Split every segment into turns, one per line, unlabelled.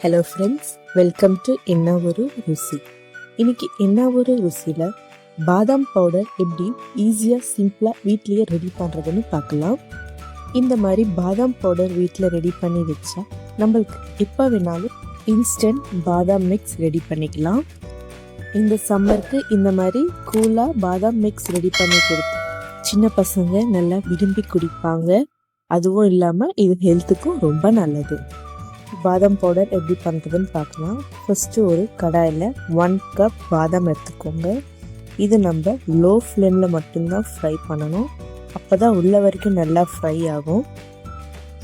Hello friends welcome to என்ன ஒரு ருசி இன்னைக்கு என்ன ஒரு ருசியில் பாதாம் பவுடர் எப்படி ஈஸியாக சிம்பிளாக வீட்லேயே ரெடி பண்ணுறதுன்னு பார்க்கலாம். இந்த மாதிரி பாதாம் பவுடர் வீட்டில் ரெடி பண்ணி வச்சா நம்மளுக்கு எப்போ வேணாலும் இன்ஸ்டன்ட் பாதாம் மிக்ஸ் ரெடி பண்ணிக்கலாம். இந்த சம்மருக்கு இந்த மாதிரி கூலாக பாதாம் மிக்ஸ் ரெடி பண்ணி கொடுத்து சின்ன பசங்க நல்லா விரும்பி குடிப்பாங்க. அதுவும் இல்லாமல் இது ஹெல்த்துக்கும் ரொம்ப நல்லது. பாதாம் பவுடர் எப்படி பண்ணுறதுன்னு பார்க்கலாம். ஃபஸ்ட்டு ஒரு கடாயில் ஒன் கப் பாதாம் எடுத்துக்கோங்க. இது நம்ம லோ ஃப்ளேமில் மட்டும்தான் ஃப்ரை பண்ணணும். அப்போ தான் உள்ள வரைக்கும் நல்லா ஃப்ரை ஆகும்.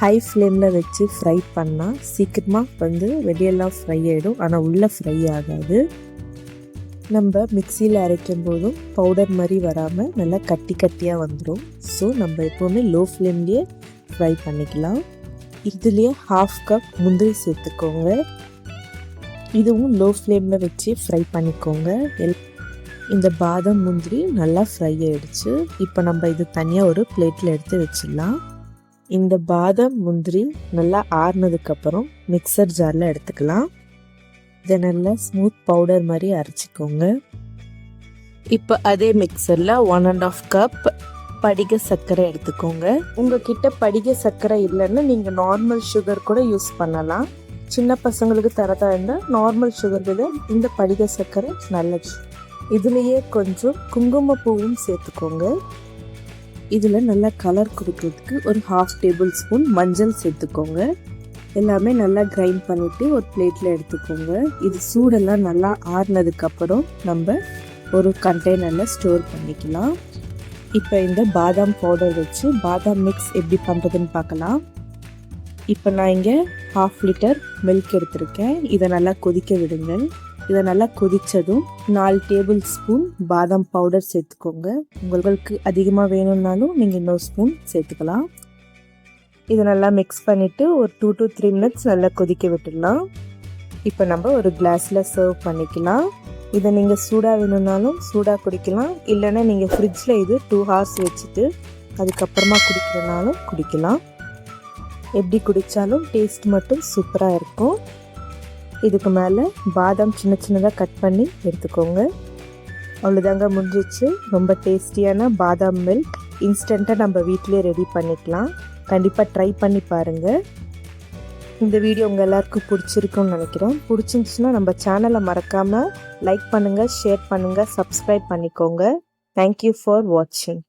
ஹை ஃப்ளேமில் வச்சு ஃப்ரை பண்ணால் சீக்கிரமாக வந்து வெளியெல்லாம் ஃப்ரை ஆகிடும் ஆனால் உள்ளே ஃப்ரை ஆகாது. நம்ம மிக்சியில் அரைக்கும் போதும் பவுடர் மாதிரி வராமல் நல்லா கட்டி கட்டியாக வந்துடும் ஸோ நம்ம எப்போவுமே லோ ஃப்ளேம்லேயே ஃப்ரை பண்ணிக்கலாம். இதுலேயே ஹாஃப் கப் முந்திரி சேர்த்துக்கோங்க. இதுவும் லோ ஃப்ளேமில் வச்சு ஃப்ரை பண்ணிக்கோங்க. எல் இந்த பாதாம் முந்திரி நல்லா ஃப்ரை ஆயிடுச்சு. இப்போ நம்ம இது தனியாக ஒரு பிளேட்டில் எடுத்து வச்சிடலாம். இந்த பாதாம் முந்திரி நல்லா ஆறுனதுக்கப்புறம் மிக்சர் ஜாரில் எடுத்துக்கலாம். இதை நல்லா ஸ்மூத் பவுடர் மாதிரி அரைச்சிக்கோங்க. இப்போ அதே மிக்சரில் ஒன் அண்ட் ஆஃப் கப் படிக சர்க்கரை எடுத்துக்கோங்க. உங்ககிட்ட படிக சர்க்கரை இல்லைன்னு நீங்கள் நார்மல் சுகர் கூட யூஸ் பண்ணலாம். சின்ன பசங்களுக்கு தரதா இருந்தால் நார்மல் சுகர் விட இந்த படிக சர்க்கரை நல்லது. இதுலேயே கொஞ்சம் குங்குமப்பூவும் சேர்த்துக்கோங்க. இதில் நல்லா கலர் கொடுக்கறதுக்கு ஒரு ஹாஃப் டேபிள் ஸ்பூன் மஞ்சள் சேர்த்துக்கோங்க. எல்லாமே நல்லா கிரைண்ட் பண்ணிவிட்டு ஒரு பிளேட்டில் எடுத்துக்கோங்க. இது சூடெல்லாம் நல்லா ஆறுனதுக்கப்புறம் நம்ம ஒரு கண்டெய்னரில் ஸ்டோர் பண்ணிக்கலாம். இப்போ இந்த பாதாம் பவுடர் வச்சு பாதாம் மிக்ஸ் எப்படி பண்ணுறதுன்னு பார்க்கலாம். இப்போ நான் இங்கே ஹாஃப் லிட்டர் மில்க் எடுத்திருக்கேன். இதை நல்லா கொதிக்க விடுங்கள். இதை நல்லா கொதித்ததும் நாலு டேபிள் ஸ்பூன் பாதாம் பவுடர் சேர்த்துக்கோங்க. உங்களுக்கு அதிகமாக வேணும்னாலும் நீங்கள் இன்னொரு ஸ்பூன் சேர்த்துக்கலாம். இதை நல்லா மிக்ஸ் பண்ணிவிட்டு ஒரு டூ டு த்ரீ மினிட்ஸ் நல்லா கொதிக்க விட்டுடலாம். இப்போ நம்ம ஒரு கிளாஸில் சர்வ் பண்ணிக்கலாம். இதை நீங்கள் சூடாக வேணும்னாலும் சூடாக குடிக்கலாம். இல்லைன்னா நீங்கள் ஃப்ரிட்ஜில் இது டூ ஹார்ஸ் வச்சுட்டு அதுக்கப்புறமா குடிக்கிறனாலும் குடிக்கலாம். எப்படி குடித்தாலும் டேஸ்ட் மட்டும் சூப்பராக இருக்கும். இதுக்கு மேலே பாதாம் சின்ன சின்னதாக கட் பண்ணி எடுத்துக்கோங்க. அவ்வளோதாங்க முடிஞ்சிச்சு. ரொம்ப டேஸ்டியான பாதாம் மில்க் இன்ஸ்டண்ட்டாக நம்ம வீட்டிலே ரெடி பண்ணிக்கலாம். கண்டிப்பாக ட்ரை பண்ணி பாருங்கள் இந்த வீடியோ உங்கள் எல்லாருக்கும் பிடிச்சிருக்குன்னு நினைக்கிறேன். பிடிச்சிருந்துச்சுன்னா நம்ம சேனலை மறக்காமல் லைக் பண்ணுங்கள் ஷேர் பண்ணுங்கள் சப்ஸ்கிரைப் பண்ணிக்கோங்க. தேங்க்யூ ஃபார் வாட்சிங்